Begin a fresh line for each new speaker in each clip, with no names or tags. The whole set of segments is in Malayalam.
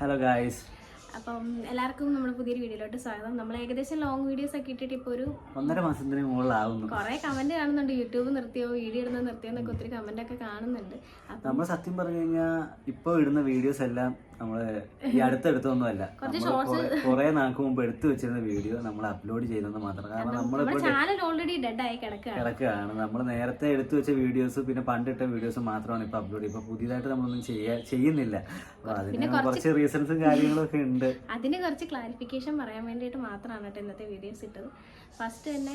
ഹലോ ഗായ്സ്
അപ്പം എല്ലാവർക്കും നമ്മുടെ പുതിയൊരു വീഡിയോയിലോട്ട് സ്വാഗതം. നമ്മൾ ഏകദേശം ലോങ് വീഡിയോസ് ഒക്കെ ഇട്ടിട്ട് ഇപ്പോൾ ഒരു
ഒന്നര മാസത്തിന് മുകളിലാവുന്നു.
കുറേ കമന്റ് കാണുന്നുണ്ട്. യൂട്യൂബ് നിർത്തിയോ വീഡിയോ ഇടുന്നത് നിർത്തിയോ എന്നൊക്കെ ഒത്തിരി കമന്റ് ഒക്കെ കാണുന്നുണ്ട്.
നമ്മൾ സത്യം പറഞ്ഞു കഴിഞ്ഞാൽ ഇപ്പോൾ ഇടുന്ന വീഡിയോസ് എല്ലാം നമ്മൾ ഈ അടുത്തടുത്തൊന്നും അല്ല കുറെ നാൾക്ക് മുമ്പ് എടുത്തു വെച്ചിരുന്ന വീഡിയോ നമ്മൾ അപ്ലോഡ് ചെയ്തെന്ന് മാത്രം. കാരണം നമ്മൾ
ചാനൽ ഓൾറെഡി ഡെഡ് ആയി കിടക്കുകയാണ്.
നമ്മൾ നേരത്തെ എടുത്തു വെച്ച വീഡിയോസ് പിന്നെ പണ്ടിട്ട വീഡിയോസ് മാത്രമാണ് ഇപ്പൊ അപ്ലോഡ് ചെയ്യുക. ഇപ്പൊ പുതിയതായിട്ട് നമ്മളൊന്നും ചെയ്യാ ചെയ്യുന്നില്ല. അപ്പൊ അതിന് കുറച്ച് റീസൺസും കാര്യങ്ങളും ഒക്കെ ഉണ്ട്.
അതിന് കുറച്ച് ക്ലാരിഫിക്കേഷൻ പറയാൻ വേണ്ടിയിട്ട് മാത്രമാണ് കേട്ടോ ഇന്നത്തെ വീഡിയോസ് ഇട്ടത്. ഫസ്റ്റ് തന്നെ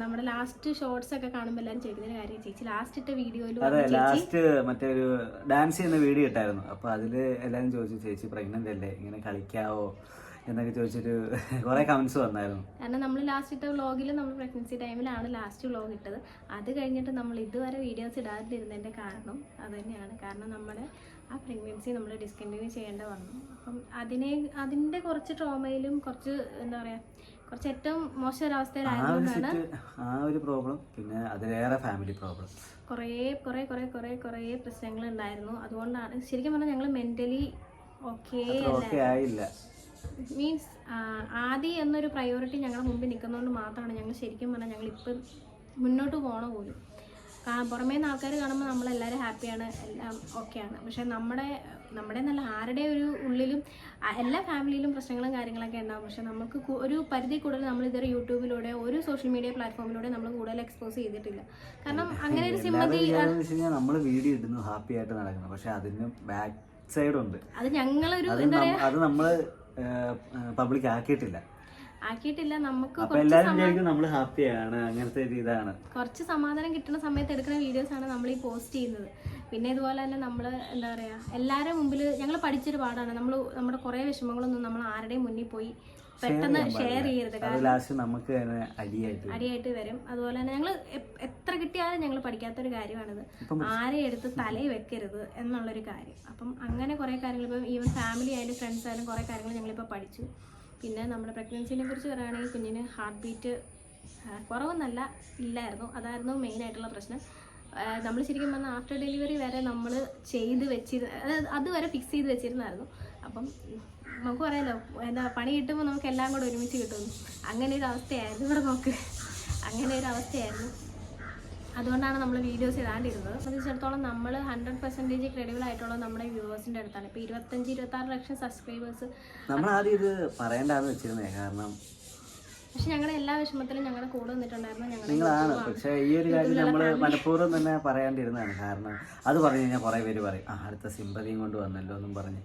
നമ്മുടെ ലാസ്റ്റ് ഷോർട്സ് ഒക്കെ കാണുമ്പോൾ എല്ലാവരും ചോദിക്കുന്ന കാര്യം ചേച്ചി ലാസ്റ്റ് ഇട്ട വീഡിയോയിൽ
അതെ ലാസ്റ്റ് മറ്റേ ഒരു ഡാൻസ് ചെയ്യുന്ന വീഡിയോ ഇട്ടായിരുന്നു. അപ്പൊ അതിൽ എല്ലാരും ചോദിച്ചു ചേച്ചി പ്രഗ്നന്റ് അല്ലേ? ഇങ്ങനെ കളിക്കാവോ? എന്നൊക്കെ ചോദിച്ചിട്ട് കുറെ കമന്റ്സ് വന്നായിരുന്നു.
കാരണം നമ്മൾ ലാസ്റ്റ് ഇട്ട വ്ളോഗിൽ നമ്മൾ പ്രഗ്നൻസി ടൈമിലാണ് ലാസ്റ്റ് വ്ളോഗ് ഇട്ടത്. അത് കഴിഞ്ഞിട്ട് നമ്മൾ ഇതുവരെ വീഡിയോസ് ഇടാതിരുന്നതിന്റെ കാരണം അത് തന്നെയാണ്. കാരണം നമ്മുടെ ആ പ്രഗ്നൻസി നമ്മൾ ഡിസ്കണ്ടിന്യൂ ചെയ്യേണ്ട വന്നു. അപ്പം അതിനെ അതിന്റെ കുറച്ച് ട്രോമയിലും കുറച്ച് എന്താ പറയുക കുറച്ച് ഏറ്റവും മോശം ഒരവസ്ഥയിലായതുകൊണ്ടാണ്
ആ ഒരു പ്രോബ്ലം പിന്നെ അതിലേറെ ഫാമിലി പ്രോബ്ലം
കുറേ കുറേ കുറേ കുറേ കുറേ പ്രശ്നങ്ങൾ ഉണ്ടായിരുന്നു. അതുകൊണ്ടാണ് ശരിക്കും പറഞ്ഞാൽ ഞങ്ങൾ മെന്റലി ഓക്കേ
ആയില്ല.
മീൻസ് ആദ്യം എന്നൊരു പ്രയോറിറ്റി ഞങ്ങളുടെ മുമ്പിൽ നിൽക്കുന്നതുകൊണ്ട് മാത്രമാണ് ഞങ്ങൾ ശരിക്കും പറഞ്ഞാൽ ഞങ്ങൾ ഇപ്പം മുന്നോട്ട് പോകണ പോലും. പുറമേന്ന് പുറമേ നിന്ന് ആൾക്കാർ കാണുമ്പോൾ നമ്മളെല്ലാവരും ഹാപ്പിയാണ് എല്ലാം ഓക്കെയാണ് പക്ഷെ നമ്മുടെ നമ്മുടെ നല്ല ആരുടെ ഒരു ഉള്ളിലും എല്ലാ ഫാമിലിയിലും പ്രശ്നങ്ങളും കാര്യങ്ങളൊക്കെ ഉണ്ടാകും പക്ഷെ നമുക്ക് ഒരു പരിധി കൂടുതൽ നമ്മൾ ഇതുവരെ യൂട്യൂബിലൂടെ ഒരു സോഷ്യൽ മീഡിയ പ്ലാറ്റ്ഫോമിലൂടെ നമ്മൾ കൂടുതൽ എക്സ്പോസ് ചെയ്തിട്ടില്ല. കാരണം അങ്ങനെ ഒരു സിമ്മതി
നമ്മൾ വീഡിയോ ഇടുന്നു ഹാപ്പി ആയിട്ട് നടക്കുന്നു. പക്ഷെ അതിന് ബാക്ക് സൈഡ് ഉണ്ട്
അത് ഞങ്ങളൊരു
അത് നമ്മ- അത് നമ്മൾ പബ്ലിക് ആക്കിയിട്ടില്ല.
ആക്കിയിട്ടില്ല. നമുക്ക്
അപ്പൊ എല്ലാവരും വിചാരിക്കും നമ്മൾ ഹാപ്പിയാണ് അങ്ങനത്തെ ഒരു ഇതാണ്.
കുറച്ച് സമാധാനം കിട്ടുന്ന സമയത്ത് എടുക്കുന്ന വീഡിയോസ് ആണ് നമ്മൾ ഈ പോസ്റ്റ് ചെയ്യുന്നത്. പിന്നെ ഇതുപോലെ തന്നെ നമ്മൾ എന്താ പറയുക എല്ലാവരുടെ മുമ്പിൽ ഞങ്ങൾ പഠിച്ചൊരു പാടാണ് നമ്മൾ നമ്മുടെ കുറേ വിഷമങ്ങളൊന്നും നമ്മൾ ആരുടെയും മുന്നിൽ പോയി പെട്ടെന്ന് ഷെയർ ചെയ്യരുത്
കാരണം നമുക്ക് അടിയായിട്ട് വരും.
അടിയായിട്ട് വരും. അതുപോലെ തന്നെ ഞങ്ങൾ എത്ര കിട്ടിയാലും ഞങ്ങൾ പഠിക്കാത്തൊരു കാര്യമാണിത്. ആരെ എടുത്ത് തലയിൽ വെക്കരുത് എന്നുള്ളൊരു കാര്യം. അപ്പം അങ്ങനെ കുറേ കാര്യങ്ങൾ ഇപ്പം ഈവൻ ഫാമിലി ആയാലും ഫ്രണ്ട്സ് ആയാലും കുറേ കാര്യങ്ങൾ ഞങ്ങളിപ്പോൾ പഠിച്ചു. പിന്നെ നമ്മുടെ പ്രഗ്നൻസിനെ കുറിച്ച് പറയുകയാണെങ്കിൽ കുഞ്ഞിന് ഹാർട്ട് ബീറ്റ് കുറവെന്നല്ല ഇല്ലായിരുന്നു. അതായിരുന്നു മെയിൻ ആയിട്ടുള്ള പ്രശ്നം. നമ്മൾ ശരിക്കും പറഞ്ഞാൽ ആഫ്റ്റർ ഡെലിവറി വരെ നമ്മൾ ചെയ്ത് വെച്ചിരുന്ന അതായത് അതുവരെ ഫിക്സ് ചെയ്ത് വെച്ചിരുന്നായിരുന്നു. അപ്പം നമുക്ക് പറയാലോ എന്താ പണി കിട്ടുമ്പോൾ നമുക്ക് എല്ലാം കൂടെ ഒരുമിച്ച് കിട്ടുന്നു അങ്ങനെ ഒരു അവസ്ഥയായിരുന്നു ഇവിടെ നോക്ക് അങ്ങനെ ഒരു അവസ്ഥയായിരുന്നു. അതുകൊണ്ടാണ് നമ്മൾ വീഡിയോസ് ഇടാണ്ടിരുന്നത്. സംബന്ധിച്ചിടത്തോളം നമ്മൾ ഹൺഡ്രഡ് പെർസെന്റേജ് ക്രെഡിബിൾ ആയിട്ടുള്ള നമ്മുടെ വ്യൂവേഴ്സിന്റെ അടുത്താണ്. ഇപ്പോൾ ഇരുപത്തഞ്ച് ഇരുപത്താറ് ലക്ഷം സബ്സ്ക്രൈബേഴ്സ്
നമ്മൾ ആദ്യം ഇത് പറയേണ്ടാന്ന് വെച്ചിരുന്നേ കാരണം
പക്ഷെ ഞങ്ങളുടെ എല്ലാ വിഷമത്തിലും ഞങ്ങളുടെ കൂടെ നിന്നിട്ടുണ്ടായിരുന്നു. പക്ഷേ
നിങ്ങളാണ്. പക്ഷേ ഈ ഒരു കാര്യം നമ്മൾ മനഃപൂർവം തന്നെ പറയാണ്ടിരുന്നതാണ് കാരണം അത് പറഞ്ഞു കഴിഞ്ഞാൽ കുറേ പേര് പറയും ആ അടുത്ത സിമ്പതിയും കൊണ്ട് വന്നല്ലോ എന്നും പറഞ്ഞ്.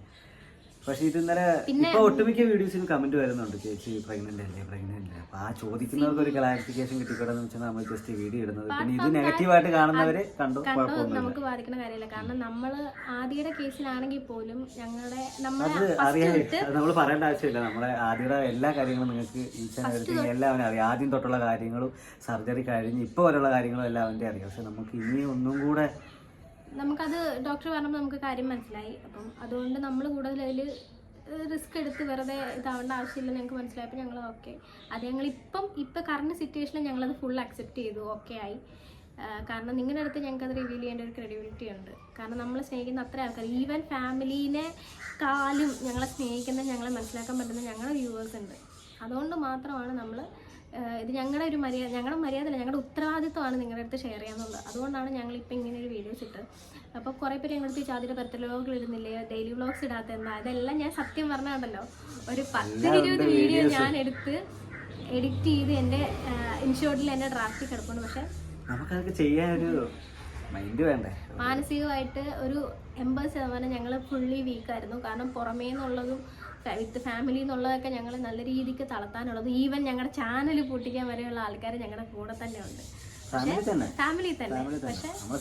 പക്ഷെ ഇത് ഇന്നലെ ഇപ്പൊ ഒട്ടുമിക്ക വീഡിയോസിലും കമന്റ് വരുന്നുണ്ട്. ചേച്ചി പ്രഗ്നന്റ് അല്ലേ പ്രഗ്നന്റ് അല്ലേ? അപ്പൊ ആ ചോദിക്കുന്നവർക്ക് ഒരു ക്ലാരിഫിക്കേഷൻ കിട്ടിക്കൂടെ എന്ന് വെച്ചാൽ നമ്മൾ ജസ്റ്റ് വീഡിയോ ഇടുന്നത്. പിന്നെ ഇത് നെഗറ്റീവായിട്ട് കാണുന്നവര് കണ്ടു
നമുക്ക് ബാധിക്കുന്ന കാര്യമില്ല. കാരണം നമ്മൾ ആദ്യയുടെ കേസിലാണെങ്കിൽ പോലും ഞങ്ങളുടെ
അത് നമ്മൾ പറയേണ്ട ആവശ്യമില്ല. നമ്മളെ ആദ്യയുടെ എല്ലാ കാര്യങ്ങളും നിങ്ങൾക്ക് ഈ എല്ലാവരും അറിയാം. ആദ്യം തൊട്ടുള്ള കാര്യങ്ങളും സർജറി കഴിഞ്ഞ് ഇപ്പോൾ വരെയുള്ള കാര്യങ്ങളും എല്ലാം അവന്റെ അറിയാം. പക്ഷെ നമുക്ക് ഇനി ഒന്നും കൂടെ
നമുക്കത് ഡോക്ടർ പറഞ്ഞപ്പോൾ നമുക്ക് കാര്യം മനസ്സിലായി. അപ്പം അതുകൊണ്ട് നമ്മൾ കൂടുതൽ അതിൽ റിസ്ക് എടുത്ത് വെറുതെ ഇതാവേണ്ട ആവശ്യമില്ല ഞങ്ങൾക്ക് മനസ്സിലായപ്പോൾ ഞങ്ങൾ ഓക്കെ. അത് ഞങ്ങൾ ഇപ്പം ഇപ്പം കറണ്ട് സിറ്റുവേഷനിൽ ഞങ്ങളത് ഫുൾ അക്സെപ്റ്റ് ചെയ്തു. ഓക്കെ ആയി. കാരണം നിങ്ങളുടെ അടുത്ത് ഞങ്ങൾക്ക് അത് റിവീൽ ചെയ്യേണ്ട ഒരു ക്രെഡിബിലിറ്റി ഉണ്ട്. കാരണം നമ്മൾ സ്നേഹിക്കുന്ന അത്ര ആൾക്കാർ ഈവൻ ഫാമിലീനെ കാലും ഞങ്ങളെ സ്നേഹിക്കുന്ന ഞങ്ങളെ മനസ്സിലാക്കാൻ പറ്റുന്ന ഞങ്ങളുടെ വ്യൂവേഴ്സ് ഉണ്ട്. അതുകൊണ്ട് മാത്രമാണ് നമ്മൾ ഇത് ഞങ്ങളുടെ ഒരു മര്യാദ ഞങ്ങളുടെ മര്യാദ അല്ല ഞങ്ങളുടെ ഉത്തരവാദിത്വമാണ് നിങ്ങളുടെ അടുത്ത് ഷെയർ ചെയ്യാന്നുള്ളത്. അതുകൊണ്ടാണ് ഞങ്ങൾ ഇപ്പം ഇങ്ങനെ ഒരു വീഡിയോസ് ഇട്ടത്. അപ്പോൾ കുറേ പേര് ഞങ്ങളുടെ അടുത്ത് ചാതിയുടെ വ്ലോഗുകൾ ഇടുന്നില്ലേ ഡെയിലി വ്ലോഗ്സ് ഇടാത്ത എന്താ? അതെല്ലാം ഞാൻ സത്യം പറഞ്ഞാണ്ടല്ലോ ഒരു പത്ത് ഇരുപത് വീഡിയോ ഞാൻ എടുത്ത് എഡിറ്റ് ചെയ്ത് എന്റെ ഇൻഷോർട്ടിൽ എന്നെ ഡ്രാഫ്റ്റ് കിടപ്പുണ്ട്. പക്ഷേ
നമുക്കതൊക്കെ ചെയ്യാൻ ഒരു മൈൻഡ് വേണ്ടേ?
മാനസികമായിട്ട് ഒരു എൺപത് ശതമാനം ഞങ്ങൾ ഫുള്ളി വീക്കായിരുന്നു കാരണം പുറമേ നിന്നുള്ളതും വിത്ത് ഫാമിലി എന്നുള്ളതൊക്കെ ഞങ്ങൾ നല്ല രീതിക്ക് തളർത്താനുള്ളത്. ഈവൻ ഞങ്ങളുടെ ചാനൽ പൊട്ടിക്കാൻ വരെയുള്ള ആൾക്കാർ ഞങ്ങളുടെ കൂടെ തന്നെ ഉണ്ട്.
ഫാമിലി തന്നെ.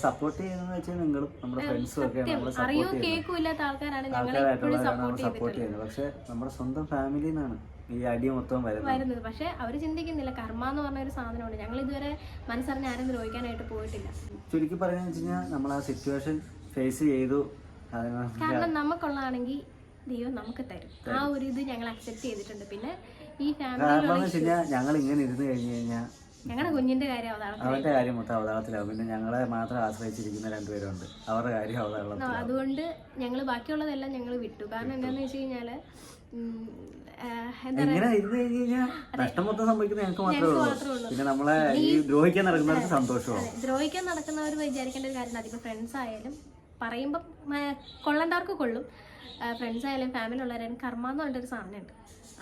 സപ്പോർട്ട് ചെയ്യുന്നത്.
അറിയോ കേൾക്കും ഇല്ലാത്ത ആൾക്കാരാണ് ഞങ്ങളെ എപ്പോഴും സപ്പോർട്ട്
സപ്പോർട്ട് ചെയ്യുന്നത്. പക്ഷെ നമ്മുടെ സ്വന്തം നിന്നാണ് ഈ അടി മൊത്തം വരുന്നത്.
വരുന്നത്. പക്ഷെ അവർ ചിന്തിക്കുന്നില്ല. കർമ്മ എന്ന് പറഞ്ഞ ഒരു സാധനമുണ്ട്. ഞങ്ങൾ ഇതുവരെ മനസ്സറിഞ്ഞ് ആരും ദ്രോഹിക്കാനായിട്ട് പോയിട്ടില്ല.
ചുരുക്കി പറയുന്നത് വെച്ച് കഴിഞ്ഞാൽ നമ്മൾ ആ സിറ്റുവേഷൻ ഫേസ് ചെയ്തു
കാരണം നമുക്കുള്ളതാണെങ്കിൽ ദൈവം നമുക്ക് തരും. ആ ഒരു ഇത് ഞങ്ങൾ അക്സെപ്റ്റ് ചെയ്തിട്ടുണ്ട്. പിന്നെ ഈ ഫാമിലി
ഞങ്ങൾ ഇങ്ങനെ ഇരുന്ന് കഴിഞ്ഞു കഴിഞ്ഞാൽ
ഞങ്ങളുടെ കുഞ്ഞിന്റെ കാര്യം അവതാളം
അവന്റെ കാര്യം മൊത്തം അവതാളത്തിലാവും. പിന്നെ ഞങ്ങളെ മാത്രം ആശ്രയിച്ചിരിക്കുന്ന രണ്ടുപേരുണ്ട്. അവരുടെ കാര്യം അവതാളം
അതുകൊണ്ട് ഞങ്ങൾ ബാക്കിയുള്ളതെല്ലാം ഞങ്ങൾ വിട്ടു. കാരണം എന്താന്ന് വെച്ച്
കഴിഞ്ഞാൽ ദ്രോഹിക്കാൻ നടക്കുന്നവർക്ക് സന്തോഷമാണ്
ദ്രോഹിക്കാൻ നടക്കുന്നവർ വിചാരിക്കേണ്ട ഒരു കാര്യം അതിപ്പോ ഫ്രണ്ട്സ് ആയാലും പറയുമ്പം കൊള്ളണ്ടവർക്ക് കൊള്ളും. ഫ്രണ്ട്സ് ആയാലും ഫാമിലി ഉള്ളവരായാലും കർമ്മ എന്ന് പറഞ്ഞൊരു സാധനമുണ്ട്.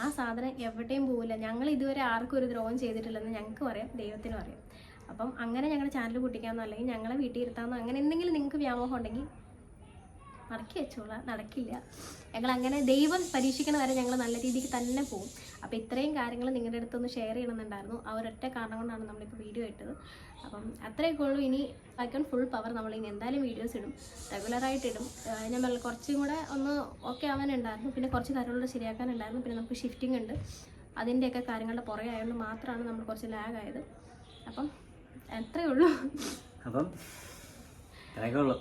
ആ സാധനം എവിടെയും പോവില്ല. ഞങ്ങൾ ഇതുവരെ ആർക്കും ഒരു ദ്രോഹം ചെയ്തിട്ടില്ലെന്ന് ഞങ്ങൾക്ക് പറയാം. ദൈവത്തിനും അറിയാം അപ്പം അങ്ങനെ ഞങ്ങളുടെ ചാനൽ പൊട്ടിക്കാമെന്നോ അല്ലെങ്കിൽ ഞങ്ങളെ വീട്ടിൽ ഇരുത്താമെന്നോ അങ്ങനെ എന്തെങ്കിലും നിങ്ങൾക്ക് വ്യാമോഹം ഉണ്ടെങ്കിൽ മടക്കി വെച്ചോളാം. നടക്കില്ല. ഞങ്ങൾ അങ്ങനെ ദൈവം പരീക്ഷിക്കണ വരെ ഞങ്ങൾ നല്ല രീതിക്ക് തന്നെ പോകും. അപ്പോൾ ഇത്രയും കാര്യങ്ങൾ നിങ്ങളുടെ അടുത്തൊന്ന് ഷെയർ ചെയ്യണമെന്നുണ്ടായിരുന്നു. ആ ഒരൊറ്റ കാരണം കൊണ്ടാണ് നമ്മളിപ്പോൾ വീഡിയോ ഇട്ടത്. അപ്പം അത്രയൊക്കെ ഉള്ളൂ. ഇനി ബാക്കി ഫുൾ പവർ നമ്മൾ ഇനി എന്തായാലും വീഡിയോസ് ഇടും. റെഗുലറായിട്ട് ഇടും. ഞാൻ പറഞ്ഞ കുറച്ചും കൂടെ ഒന്ന് ഓക്കെ ആവാനുണ്ടായിരുന്നു. പിന്നെ കുറച്ച് കാര്യങ്ങളോട് ശരിയാക്കാനുണ്ടായിരുന്നു. പിന്നെ നമുക്ക് ഷിഫ്റ്റിംഗ് ഉണ്ട്. അതിന്റെയൊക്കെ കാര്യങ്ങളുടെ പുറകെ ആയതുകൊണ്ട് മാത്രമാണ് നമ്മൾ കുറച്ച് ലാഗ് ആയത്. അപ്പം അത്രയേ ഉള്ളൂ.
അപ്പം അത്രയൊക്കെ ഉള്ളൂ.